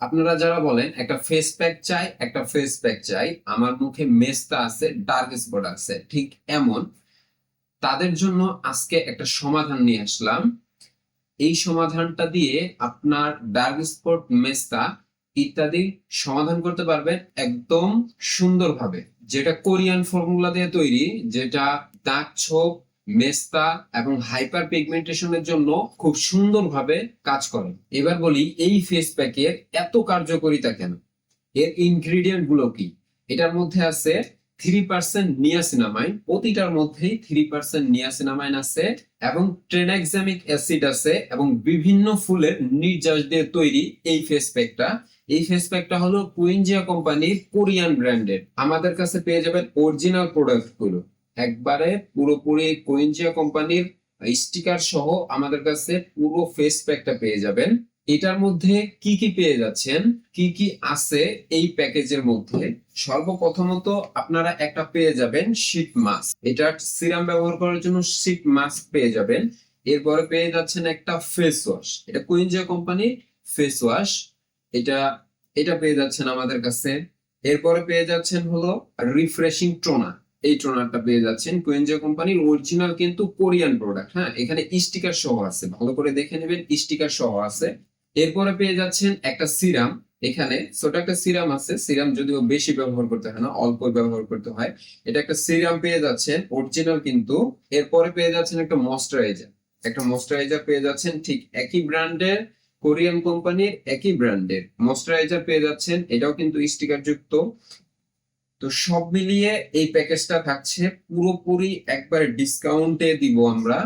আপনারা যারা বলেন, একটা ফেস প্যাক চাই, একটা ফেস প্যাক চাই, আমার মুখে মেস্তা আছে ডার্ক স্পট আছে, ঠিক এমন। তাদের জন্য আজকে একটা সমাধান নিয়ে আসলাম। এই সমাধানটা দিয়ে আপনার ডার্ক স্পট মেস্তা ইত্যাদি সমাধান করতে পারবেন একদম সুন্দরভাবে। যেটা কোরিয়ান ফর্মুলা দিয়ে তৈরি, যেটা দাগ ছোপ মেস্তা এবং হাইপার পিগমেন্টেশনের জন্য খুব সুন্দরভাবে কাজ করে। এবার বলি, এই ফেস প্যাকের এত কার্যকারিতা কেন? এর ইনগ্রিডিয়েন্টগুলো কি? এটার মধ্যে আছে থ্রি পার্সেন্ট নিয়াসিনামাইন প্রতিটার মধ্যেই থ্রি পার্সেন্ট নিয়াসিনামাইন আছে এবং ট্রেনাক্সামিক অ্যাসিড আছে এবং বিভিন্ন ফুলের নির্যাস দিয়ে তৈরি এই ফেস প্যাকটা এই ফেস প্যাকটা হলো কুইনজিয়া কোম্পানির কোরিয়ান ব্র্যান্ডের আমাদের কাছে পেয়ে যাবেন অরিজিনাল প্রোডাক্টগুলো। একবারে পুরোপুরি কোইনজিয়া কোম্পানির স্টিকার সহ আমাদের কাছে পুরো ফেস প্যাকটা পেয়ে যাবেন। এটার মধ্যে কি কি পেয়ে যাচ্ছেন, কি কি আছে এই প্যাকেজের মধ্যে? সর্বপ্রথমত আপনারা একটা পেয়ে যাবেন শীট মাস্ক এটা সিরাম ব্যবহার করার জন্য শীট মাস্ক পেয়ে যাবেন। এরপরে পেয়ে যাচ্ছেন একটা ফেস ওয়াশ এটা কুইনজিয়া কোম্পানির ফেস ওয়াশ এটা এটা পেয়ে যাচ্ছেন আমাদের কাছে। এরপরে পেয়ে যাচ্ছেন হলো রিফ্রেশিং টোনার এই টোনারটা পেয়ে যাচ্ছেন কুইনজিয়া কোম্পানির অরিজিনাল কিন্তু কোরিয়ান প্রোডাক্ট হ্যাঁ? এখানে স্টিকার সহ আছে, ভালো করে দেখে নেবেন স্টিকার সহ আছে। এরপরে পেয়ে যাচ্ছেন একটা সিরাম এখানে ছোট একটা সিরাম আছে সিরাম যদিও বেশি ব্যবহার করতে হয় না, অল্প ব্যবহার করতে হয়। এটা একটা সিরাম পেয়ে যাচ্ছেন অরিজিনাল কিন্তু। এরপরে পেয়ে যাচ্ছেন একটা ময়শ্চারাইজার একটা ময়শ্চারাইজার পেয়ে যাচ্ছেন ঠিক একই ব্র্যান্ডের, কোরিয়ান কোম্পানির একই ব্র্যান্ডের। ময়শ্চারাইজার পেয়ে যাচ্ছেন, এটাও কিন্তু স্টিকার যুক্ত। তো সব মিলিয়ে এই প্যাকেজটা থাকছে। পুরোপুরি একবার ডিসকাউন্টে দিব আমরা।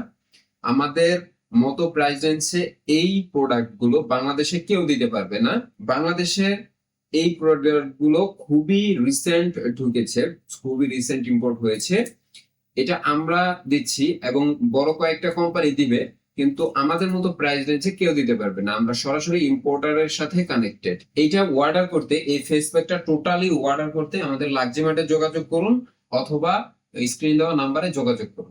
আমাদের মতো প্রাইস রেঞ্জে এই প্রোডাক্টগুলো বাংলাদেশে কেউ দিতে পারবে না। বাংলাদেশের এই প্রোডাক্টগুলো খুবই রিসেন্ট ঢুকেছে, খুবই রিসেন্ট ইম্পোর্ট হয়েছে। এটা আমরা দিচ্ছি এবং বড় কয়েকটা কোম্পানি দিবে। কিন্তু আমাদের মতো প্রাইস রেঞ্জে কেউ দিতে পারবে না। আমরা সরাসরি ইম্পোর্টারের সাথে কানেক্টেড এইটা অর্ডার করতে, এই ফেস প্যাকটা টোটালি অর্ডার করতে আমাদের লাক্সিমার্টে যোগাযোগ করুন, অথবা স্ক্রিন দেওয়া নাম্বারে যোগাযোগ করুন।